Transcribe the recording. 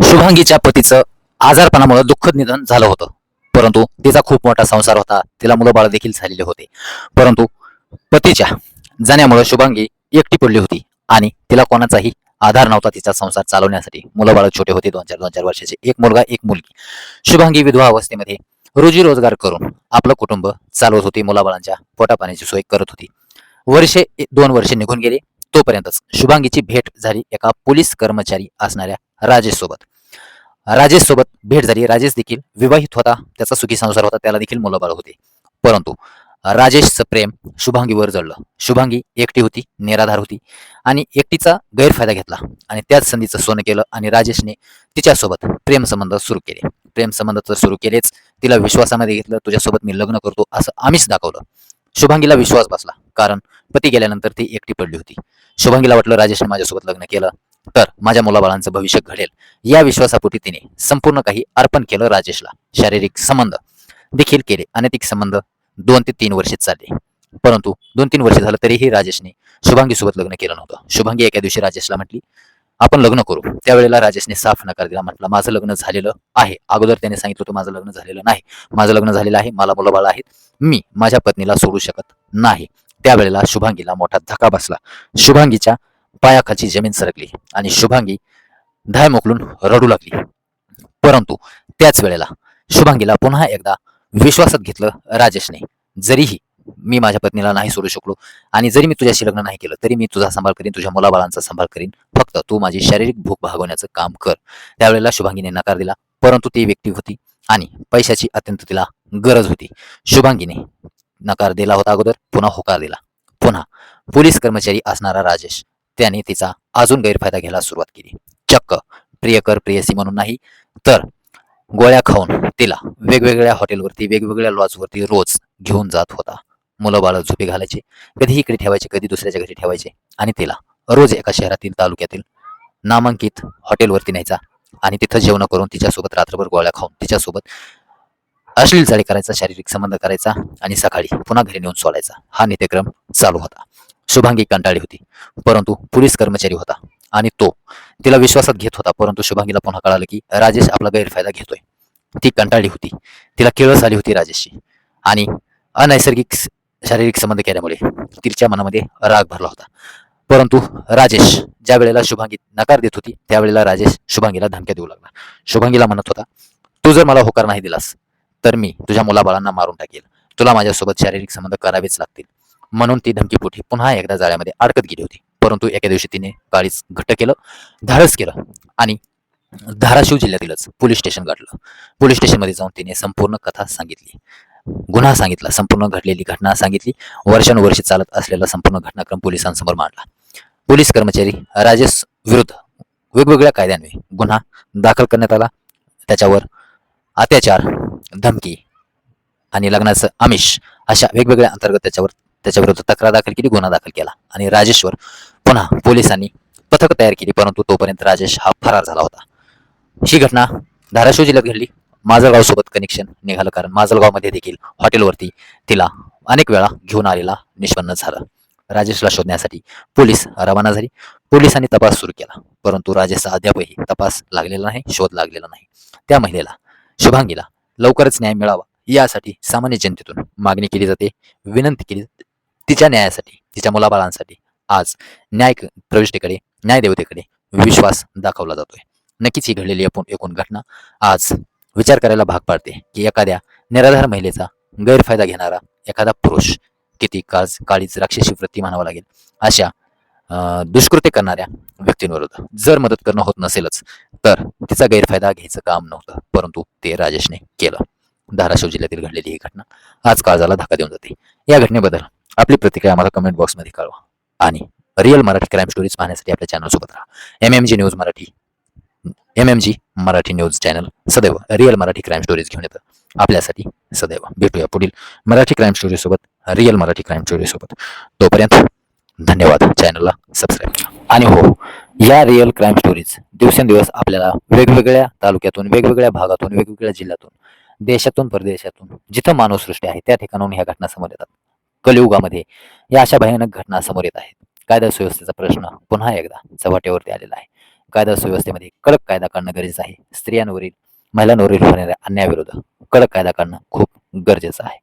शुभांगीच्या पतीचं आजारपणामुळे दुःखद निधन झालं होतं. परंतु तिचा खूप मोठा संसार होता. तिला मुलंबाळ देखील झालेले होते. परंतु पतीच्या जाण्यामुळे शुभांगी एकटी पडली होती आणि तिला कोणाचाही आधार नव्हता तिचा संसार चालवण्यासाठी. मुलं बाळ छोटे होते दोन चार दोन चार वर्षाचे. एक मुलगा एक मुलगी. शुभांगी विधवा अवस्थेमध्ये रोजी रोजगार करून आपलं कुटुंब चालवत होती. मुलाबाळांच्या पोटापाण्याची सोय करत होती. वर्षे दोन वर्षे निघून गेले. तोपर्यंतच शुभांगीची भेट झाली एका पोलीस कर्मचारी असणाऱ्या राजेसोबत राजेश सोबत भेट झाली. राजेश देखील विवाहित होता. त्याचा सुखी संसार होता. त्याला देखील मुलंबाळ होते. परंतु राजेशचं प्रेम शुभांगीवर जळलं. शुभांगी एकटी होती निराधार होती आणि एकटीचा गैरफायदा घेतला आणि त्याच संधीचं सोनं केलं आणि राजेशने तिच्यासोबत प्रेमसंबंध सुरू केले. प्रेमसंबंध तर सुरू केलेच. तिला विश्वासामध्ये घेतलं तुझ्यासोबत मी लग्न करतो असं आम्हीच दाखवलं. शुभांगीला विश्वास बसला कारण पती गेल्यानंतर ती एकटी पडली होती. शुभांगीला वाटलं राजेशने माझ्यासोबत लग्न केलं. तर माझ्या मुलाबाळांचं भविष्य घडेल. या विश्वासापोटी तिने संपूर्ण काही अर्पण केलं राजेशला. शारीरिक संबंध देखील केले. अनैतिक संबंध दोन ते तीन वर्षे चालले. परंतु दोन तीन वर्ष झालं तरीही राजेशने शुभांगी सोबत लग्न केलं नव्हतं. शुभांगी एका दिवशी राजेशला म्हटली आपण लग्न करू. त्यावेळेला राजेशने साफ नकार दिला. म्हटलं माझं लग्न झालेलं आहे. अगोदर त्याने सांगितलं होतं माझं लग्न झालेलं नाही. माझं लग्न झालेलं आहे. मला मुलाबाळ आहेत. मी माझ्या पत्नीला सोडू शकत नाही. त्यावेळेला शुभांगीला मोठा धक्का बसला. शुभांगीच्या पायाखालची जमीन सरकली आणि शुभांगी धाय मोकलून रडू लागली. परंतु त्याच वेळेला शुभांगीला पुन्हा एकदा विश्वासात घेतलं राजेशने. जरीही मी माझ्या पत्नीला नाही सोडू शकलो आणि जरी मी तुझ्याशी लग्न नाही केलं तरी मी तुझा सांभाळ करीन तुझ्या मुलाबाळांचा सांभाळ करीन. फक्त तू माझी शारीरिक भूक भागवण्याचं काम कर. त्यावेळेला शुभांगीने नकार दिला परंतु ती व्यक्ती होती आणि पैशाची अत्यंत तिला गरज होती. शुभांगीने नकार दिला होता अगोदर पुन्हा होकार दिला. पुन्हा पोलीस कर्मचारी असणारा राजेश त्याने तिचा अजून गैरफायदा घ्यायला सुरुवात केली. चक्क. प्रियकर प्रियसी म्हणून नाही तर गोळ्या खाऊन तिला वेगवेगळ्या हॉटेलवरती वेगवेगळ्या लॉजवरती रोज घेऊन जात होता. मुलं बाळ झोपी घालायचे कधी इकडे ठेवायचे कधी दुसऱ्याच्या घरी ठेवायचे आणि तिला रोज एका शहरातील तालुक्यातील नामांकित हॉटेलवरती न्यायचा आणि तिथं जेवण करून तिच्यासोबत रात्रभर गोळ्या खाऊन तिच्यासोबत अश्लील चाळी करायचा शारीरिक संबंध करायचा आणि सकाळी पुन्हा घरी नेऊन सोडायचा. हा नित्यक्रम चालू होता. शुभांगी कंटाळी होती. परंतु पोलीस कर्मचारी होता आणि तो तिला विश्वासात घेत होता. परंतु शुभांगीला पुन्हा कळालं की राजेश आपला गैरफायदा घेतोय. ती कंटाळली होती. तिला केळस आली होती राजेशची आणि अनैसर्गिक शारीरिक संबंध केल्यामुळे तिच्या मनामध्ये राग भरला होता. परंतु राजेश ज्या वेळेला शुभांगी नकार देत होती त्यावेळेला राजेश शुभांगीला धमक्या देऊ लागला. शुभांगीला म्हणत होता तू जर मला होकार नाही दिलास तर मी तुझ्या मुलाबाळांना मारून टाकेल. तुला माझ्यासोबत शारीरिक संबंध करावेच लागतील. म्हणून ती धमकीपोटी पुन्हा एकदा जाळ्यामध्ये अडकत गेली होती. परंतु एका दिवशी तिने काळीच घट्ट केलं धाडस केलं आणि धाराशिव जिल्ह्यातीलच पोलीस स्टेशन गाठलं. पोलीस स्टेशनमध्ये जाऊन तिने संपूर्ण कथा सांगितली. गुन्हा सांगितला संपूर्ण घडलेली घटना सांगितली. वर्षानुवर्षे चालत असलेला संपूर्ण घटनाक्रम पोलिसांसमोर मांडला. पोलीस कर्मचारी राजेश विरुद्ध वेगवेगळ्या कायद्यान्वये गुन्हा दाखल करण्यात आला. त्याच्यावर अत्याचार धमकी आणि लग्नाचं आमिष अशा वेगवेगळ्या अंतर्गत त्याच्यावर त्याच्याविरुद्ध तक्रार दाखल केली गुन्हा दाखल केला. आणि राजेशवर पुन्हा पोलिसांनी पथक तयार केली परंतु तोपर्यंत राजेश हा फरार झाला होता. ही घटना धाराशिव जिल्ह्यात घडली. माजलगाव सोबत कनेक्शन निघालं कारण माजलगावमध्ये देखील हॉटेलवरती तिला अनेक वेळा घेऊन आलेला निष्पन्न झालं. राजेशला शोधण्यासाठी पोलीस रवाना झाली. पोलिसांनी तपास सुरू केला परंतु राजेशचा अद्यापही तपास लागलेला नाही शोध लागलेला नाही. त्या महिलेला शुभांगीला लवकरच न्याय मिळावा यासाठी सामान्य जनतेतून मागणी केली जाते विनंती केली जाते तिच्या न्यायासाठी तिच्या मुलाबाळांसाठी आज न्याय क- प्रविष्टीकडे न्यायदेवतेकडे विश्वास दाखवला जातोय. नक्कीच ही घडलेली एकूण एकूण घटना आज विचार करायला भाग पाडते की एखाद्या निराधार महिलेचा गैरफायदा घेणारा एखादा पुरुष किती काळ काळीच राक्षसी वृत्ती म्हणावं लागेल अशा दुष्कृत्य करणाऱ्या व्यक्तींविरुद्ध जर मदत करणं होत नसेलच तर तिचा गैरफायदा घ्यायचं काम नव्हतं परंतु ते राजेशने केलं. धाराशिव जिल्ह्यातील घडलेली ही घटना आज काळजाला धक्का देऊन जाते. या घटनेबद्दल आपली प्रतिक्रिया आम्हाला कमेंट बॉक्समध्ये कळवा. आणि रिअल मराठी क्राईम स्टोरीज पाहण्यासाठी आपल्या चॅनलसोबत राहा. M M G news Marathi. M M G Marathi news channel सदैव रिअल मराठी क्राईम स्टोरीज घेऊन येतं. आपल्यासाठी सदैव. भेटूया पुढील मराठी क्राईम स्टोरीसोबत रिअल मराठी क्राईम स्टोरी सोबत. तोपर्यंत धन्यवाद चॅनलला सबस्क्राईब करा. आणि हो या रिअल क्राईम स्टोरीज दिवसेंदिवस आपल्याला वेगवेगळ्या तालुक्यातून वेगवेगळ्या भागातून वेगवेगळ्या जिल्ह्यातून देशातून परदेशातून जिथं मानवसृष्टी आहे त्या ठिकाणाहून ह्या घटना समोर येतात. कलियुगामध्ये या अशा भयानक घटना समोर येत आहेत. कायदा सुव्यवस्थेचा प्रश्न पुन्हा एकदा चव्हाट्यावरती आलेला आहे. कायदा सुव्यवस्थेमध्ये कडक कायदा काढणं गरजेचं आहे. स्त्रियांवरील महिलांवरील होणाऱ्या अन्यायाविरुद्ध कडक कायदा काढणं खूप गरजेचं आहे.